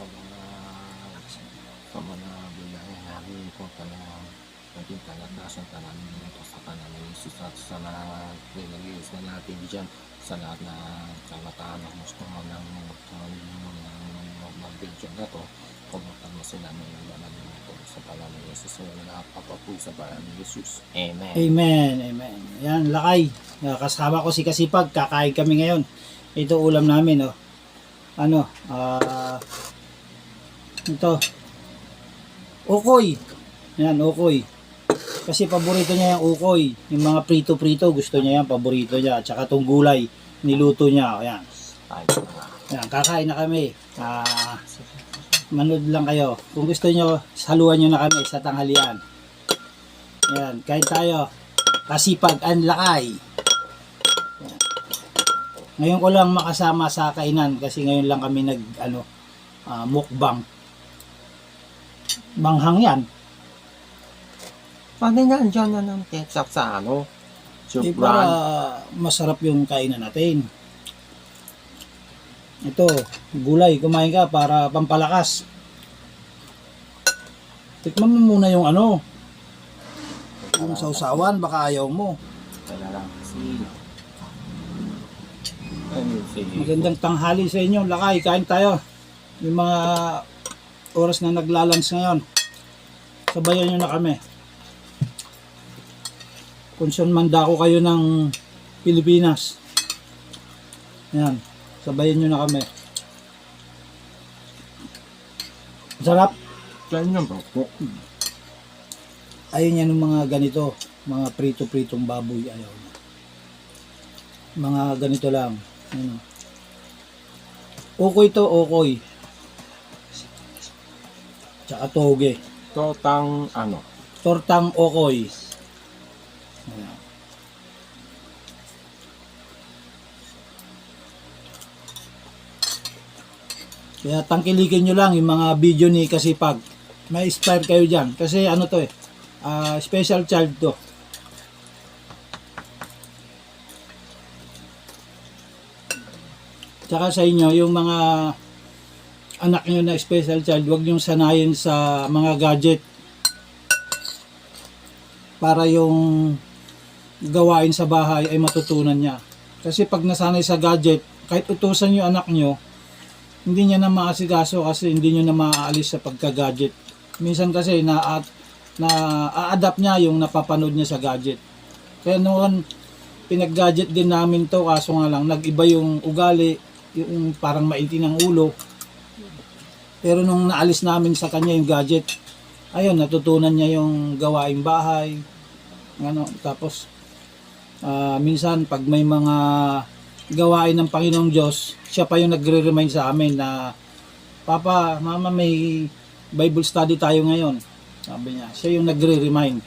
sa mga sa mga bilang namin ko talagang naging kalagasan ka namin ito sa kanan ni Jesus at sa mga release na natin dyan sa lahat na kabataan na gusto mo ng mag-video na to pumuntan mo sila ng banal na ito sa pangalan ni Jesus sa nakapapapoy sa pangalan ni Jesus Amen Amen, amen. Yan, lakay. Ah, Kasama ko si Kasipag, kakain kami ngayon. Ito ulam namin, oh. Ano, ah, ito. Ukoy. Yan, ukoy. Kasi paborito niya yung ukoy. Yung mga prito-prito, gusto niya yan, paborito niya. At saka itong gulay, niluto niya. Yan. Yan, kakain na kami. Ah, manood lang kayo. Kung gusto nyo, saluhan nyo na kami sa tanghalian. Yan, kain tayo. Kasipag ang lakay. Yan. Ngayon ko lang makasama sa kainan kasi ngayon lang kami nag ano ah, mukbang. Manghang yan. Paano nga dyan na ng ketchup sa ano? Soup para masarap yung kainan natin. Ito, gulay, kumain ka para pampalakas. Tikman mo muna yung ano, yung sausawan, baka ayaw mo. Lang kasi... Si... Magandang tanghali sa inyo, lakay, kain tayo. Yung mga oras na naglalans ngayon, sabayan nyo na kami. Kung saan manda ko kayo ng Pilipinas. Yan, sabayan nyo na kami. Sarap. Diyan yung bako. Ayaw niya ng mga ganito, mga prito-pritong baboy, ayaw niya. Mga ganito lang. Ano. Ukoy to, ukoy. Tsaka toge. Totang ano? Tortang okoy. Ayan. Kaya tangkilikin nyo lang yung mga video ni Kasipag. May inspire kayo dyan. Kasi ano to eh, ah, special child to. Tsaka sa inyo, yung mga anak nyo na special child, huwag nyo sanayin sa mga gadget para yung gawain sa bahay ay matutunan niya. Kasi pag nasanay sa gadget, kahit utusan yung anak nyo, hindi niya na maasikaso kasi hindi niyo na maaalis sa pagka-gadget. Minsan kasi na na a-adapt niya yung napapanood niya sa gadget. Kaya noon pinag-gadget din namin to kaso nga lang nag-iba yung ugali, yung parang maitin ang ulo. Pero nung naalis namin sa kanya yung gadget, ayun, natutunan niya yung gawaing bahay. Ano, tapos ah, minsan pag may mga gawain ng Panginoong Diyos, siya pa yung nagre-remind sa amin na Papa, Mama, may Bible study tayo ngayon. Sabi niya, siya yung nagre-remind.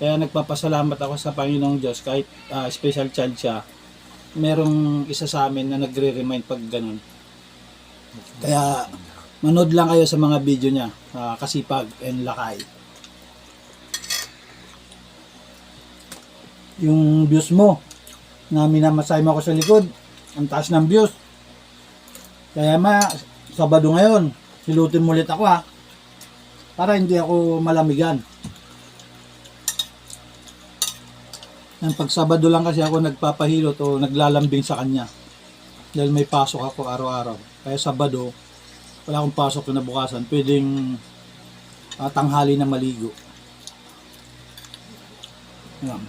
Kaya nagpapasalamat ako sa Panginoong Diyos kahit ah, special child siya. Merong isa sa amin na nagre-remind pag ganun. Kaya manood lang kayo sa mga video niya, ah, Kasipag and Lakay. Yung views mo, na minamasay mo ako sa likod, ang taas ng views. Kaya ma, Sabado ngayon, silutin mo ulit ako ha. Para hindi ako malamigan. Yan, pag Sabado lang kasi ako nagpapahilot o naglalambing sa kanya. Dahil may pasok ako araw-araw. Kaya Sabado, wala akong pasok na bukasan. Pwedeng ah, tanghali na maligo. Yan.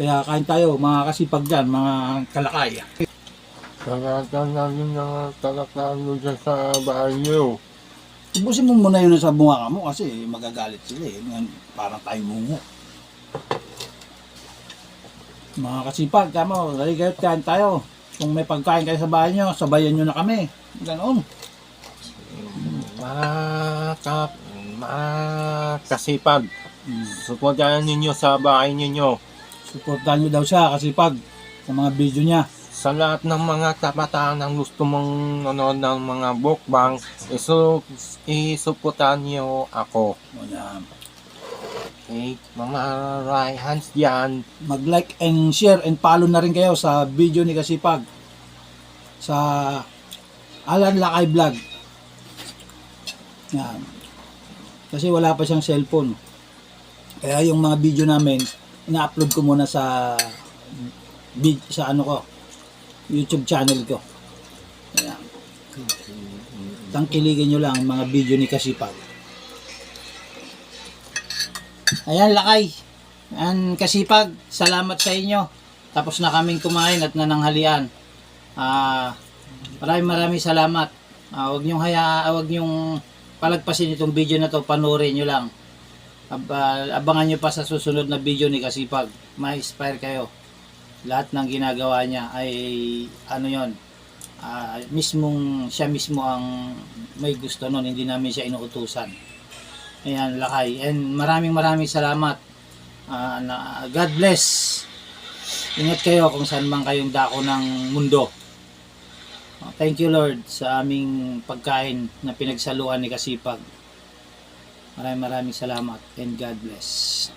Kaya kain tayo, mga kasipag dyan, mga kalakay. Talagang namin na talagang dyan sa bahay niyo. Ubusin mo muna yun sa bunga mo kasi magagalit sila eh. Ngayon, Parang tayo mungo. Mga kasipag, kamo, dali kayo kain tayo. Kung may pagkain kayo sa bahay nyo, sabayan nyo na kami. Ganon. Mga kap, mga kasipag. Hmm. Suportahan ninyo sa bahay ninyo. Suportahan nyo daw siya kasipag sa mga video niya. Sa lahat ng mga kabataan ang gusto mong nanonood ng mga bookbang, isu isuportahan niyo ako. O yan. Okay? Mga right hands dyan. Mag-like and share and follow na rin kayo sa video ni Kasipag. Sa Alan Lakay Vlog. Yan. Kasi wala pa siyang cellphone. Kaya yung mga video namin, ina-upload ko muna sa sa ano ko, YouTube channel ko. Ayan. Tangkiligan nyo lang ang mga video ni Kasipag. Ayan, lakay. Ayan, Kasipag, salamat sa inyo. Tapos na kaming kumain at nananghalian. Ah, maraming maraming salamat. Ah, wag niyong haya, wag niyong palagpasin itong video na to, panoorin niyo lang. Ab- ah, abangan niyo pa sa susunod na video ni Kasipag. Ma-inspire kayo. Lahat ng ginagawa niya ay ano 'yon. Ah, mismong siya mismo ang may gusto noon, hindi namin siya inuutusan. Ayan, lakay. And maraming maraming salamat. Ah, na, God bless. Ingat kayo kung saan man kayong dako ng mundo. Thank you Lord sa aming pagkain na pinagsaluan ni Kasipag. Maraming maraming salamat and God bless.